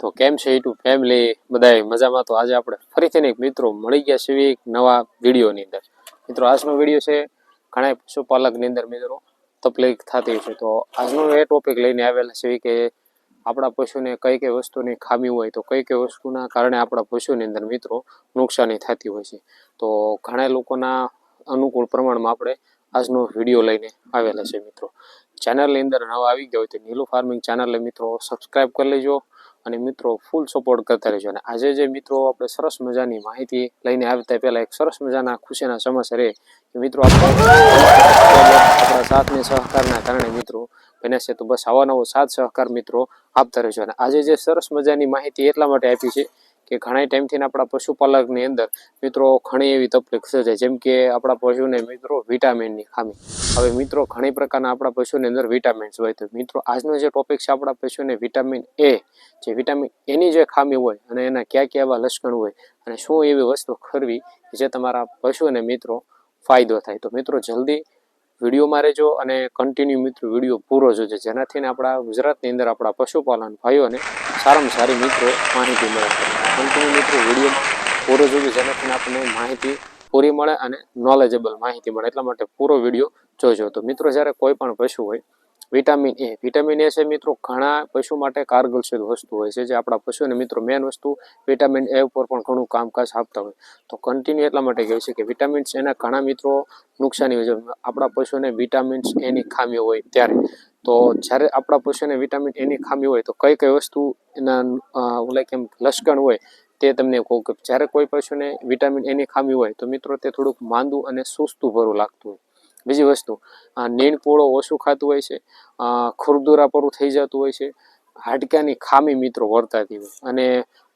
તો કેમ છે યુટ્યુબ ફેમિલી બધાય મજામાં? તો આજે આપણે ફરીથી એક મિત્રો મળી ગયા છે એક નવા વિડીયોની અંદર. મિત્રો, આજનો વીડિયો છે ઘણા પશુપાલકની અંદર મિત્રો તકલીફ થતી છે. તો આજનો એ ટોપિક લઈને આવેલા છે કે આપણા પશુને કઈ કઈ વસ્તુની ખામી હોય, તો કઈ કઈ વસ્તુના કારણે આપણા પશુની અંદર મિત્રો નુકસાની થતી હોય છે. તો ઘણા લોકોના અનુકૂળ પ્રમાણમાં આપણે આજનો વીડિયો લઈને આવેલા છે મિત્રો. ચેનલની અંદર નવા આવી ગયા હોય તો નીલુ ફાર્મિંગ ચેનલને મિત્રો સબસ્ક્રાઈબ કરી લેજો. અને મિત્રો ફૂલ સપોર્ટ કરતા રહેજો. અને આજે જે મિત્રો આપણે સરસ મજાની માહિતી લઈને આવતા પહેલાં એક સરસ મજાના ખુશીના સમાચાર એ મિત્રો આપણે સાથને સહકારના કારણે મિત્રો બને છે તો બસ આવા નવો સાથ સહકાર મિત્રો આપતા રહેજો. અને આજે જે સરસ મજાની માહિતી એટલા માટે આપી છે કે ઘણા ટાઈમથી આપણા પશુપાલકની અંદર મિત્રો ઘણી એવી તકલીફ સર્જાય. જેમ કે આપણા પશુને મિત્રો વિટામિનની ખામી. હવે મિત્રો ઘણી પ્રકારના આપણા પશુની અંદર વિટામિન્સ હોય તો મિત્રો આજનો જે ટોપિક છે આપણા પશુને વિટામિન એ, જે વિટામિન એની જે ખામી હોય અને એના કયા કયા એવા લક્ષણ હોય અને શું એવી વસ્તુ ખરવી જે તમારા પશુને મિત્રો ફાયદો થાય. તો મિત્રો જલ્દી વિડીયોમાં રહેજો અને કન્ટિન્યુ મિત્રો વીડિયો પૂરો જોજો. જેનાથી આપણા ગુજરાતની અંદર આપણા પશુપાલન ભાઈઓને સારામાં સારી મિત્રો માહિતી મળે. કન્ટિન્યુ મિત્રો વીડિયો પૂરો જોજો, જેનાથી આપણને માહિતી પૂરી મળે અને નોલેજેબલ માહિતી મળે. એટલા માટે પૂરો વીડિયો જોજો. તો મિત્રો, જ્યારે કોઈ પણ પશુ હોય વિટામિન એ વિટામિન એ છે મિત્રો, ઘણા પશુ માટે કારગરશીલ વસ્તુ હોય છે. જે આપણા પશુને મિત્રો મેન વસ્તુ વિટામિન એ ઉપર પણ ઘણું કામકાજ આપતા હોય. તો કન્ટિન્યુ એટલા માટે કહે છે કે વિટામિન્સ એના ઘણા મિત્રો નુકસાની હોય છે. આપણા પશુને વિટામિન્સ એની ખામી હોય ત્યારે. તો જ્યારે આપણા પશુને વિટામિન એની ખામી હોય, તો કઈ કઈ વસ્તુ એના ઓલા કેમ લશ્કણ હોય તે તમને કહું કે જ્યારે કોઈ પશુને વિટામિન એની ખામી હોય તો મિત્રો તે થોડુંક માંદું અને સુસ્તું ભરું લાગતું હોય. બીજી વસ્તુ નીણપોળો ઓછું ખાતું હોય છે ખુરદુરા પરું થઈ જતું હોય છે. હાડકાની ખામી મિત્રો વર્તાતી હોય. અને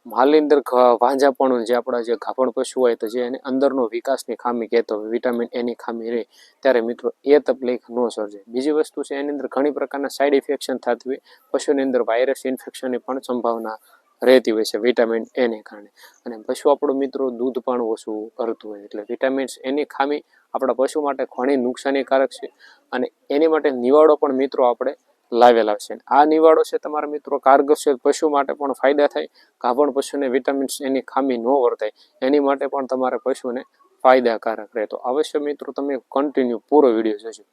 માલની અંદર વાંઝાપણું જે આપણા જે ગાભણ પશુ હોય તો જે એને અંદરનો વિકાસની ખામી કહેતો હોય વિટામિન એની ખામી રહે. ત્યારે મિત્રો, એ તકલીફ ન સર્જે બીજી વસ્તુ છે, એની અંદર ઘણી પ્રકારના સાઈડ ઇફેક્શન થતી હોય. પશુની અંદર વાયરસ ઇન્ફેક્શનની પણ સંભાવના રહેતી હોય છે, વિટામિન એને કારણે. અને પશુ આપણું મિત્રો, દૂધ પણ ઓછું કરતું હોય. એટલે વિટામિન્સ એની ખામી આપણા પશુ માટે ઘણી નુકસાનીકારક છે. અને એની માટે નિવાડો પણ મિત્રો આપણે લાવેલા છે. આ નિવાડો છે તમારા મિત્રો કારગરશીલ પશુ માટે પણ ફાયદા થાય. ગાભણ પશુને વિટામિન્સ એની ખામી ન વર્તાય. એની માટે પણ તમારે પશુને ફાયદાકારક રહે. તો અવશ્ય મિત્રો તમે કન્ટિન્યુ પૂરો વીડિયો જોજો.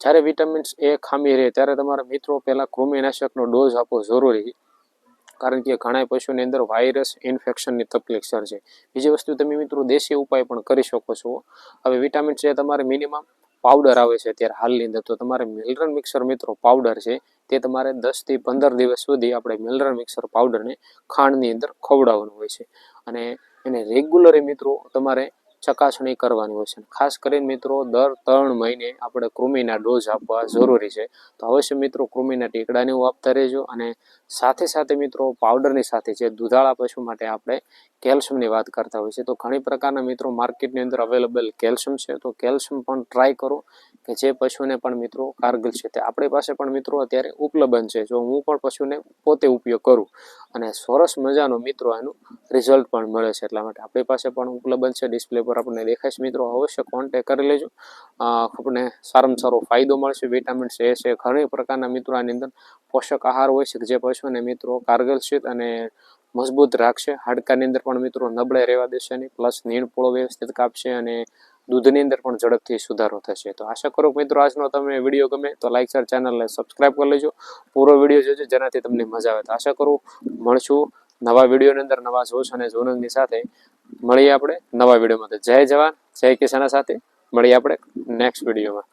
જ્યારે વિટામિન્સ એ ખામી રહે ત્યારે તમારા મિત્રો પહેલાં કૃમિનાશકનો ડોઝ આપવો જરૂરી છે. કારણ કે ઘણા પશુની અંદર વાયરસ ઇન્ફેક્શનની તકલીફ સર્જે બીજી વસ્તુ તમે મિત્રો દેશી ઉપાય પણ કરી શકો છો. હવે વિટામિન્સ એ તમારે મિનિમમ પાવડર આવે છે અત્યારે હાલની અંદર. તો તમારે મિલરન મિક્સર મિત્રો પાવડર છે, તે તમારે દસથી પંદર દિવસ સુધી આપણે મિલરન મિક્સર પાવડરને ખાંડની અંદર ખવડાવવાનું હોય છે. અને એને રેગ્યુલરી મિત્રો તમારે ચકાસણી કરવાની હોય છે. ખાસ કરીને મિત્રો, દર ત્રણ મહિને આપણે કૃમિના ડોઝ આપવા જરૂરી છે. તો અવશ્ય મિત્રો, કૃમિના ટીકડાને એવું આપતા રહેજો અને સાથે સાથે મિત્રો, પાવડરની સાથે જે દુધાળા પશુ માટે આપણે કેલ્શિયમની વાત કરતા હોય છે તો ઘણી પ્રકારના મિત્રો માર્કેટની અંદર અવેલેબલ કેલ્શિયમ છે. તો કેલ્શિયમ પણ ટ્રાય કરો કે જે પશુને પણ મિત્રો કારગલ છે. તે આપણી પાસે પણ મિત્રો અત્યારે ઉપલબ્ધ છે. જો હું પણ પશુને પોતે ઉપયોગ કરું અને સરસ મજાનો મિત્રો એનું રિઝલ્ટ પણ મળે છે. એટલા માટે આપણી પાસે પણ ઉપલબ્ધ છે ડિસ્પ્લે પર આપણને દેખાય છે મિત્રો. અવશ્ય કોન્ટેક કરી લેજો. આપણને સારામાં સારો ફાયદો મળશે. વિટામિન્સ એ છે, ઘણી પ્રકારના મિત્રો આની અંદર પોષક આહાર હોય છે જે પશુને મિત્રો કારગલશીત અને મજબૂત રાખશે. હાડકાની અંદર પણ મિત્રો નબળે રહેવા દેશે નહીં. પ્લસ નીણપોળો વ્યવસ્થિત કાપશે અને દૂધની અંદર પણ ઝડપથી સુધારો થશે. તો આશા કરું મિત્રો આજનો તમે વીડિયો ગમે તો લાઈક શેર ચેનલને સબસ્ક્રાઈબ કરી લેજો. પૂરો વીડિયો જોજો જેનાથી તમને મજા આવે. તો આશા કરું, મળશું. નવા વિડીયોની અંદર નવા જોશ અને જોનંદની સાથે મળીએ આપણે નવા વિડીયોમાં. તો જય જવાન, જય કિસાના સાથે મળીએ આપણે નેક્સ્ટ વિડીયોમાં.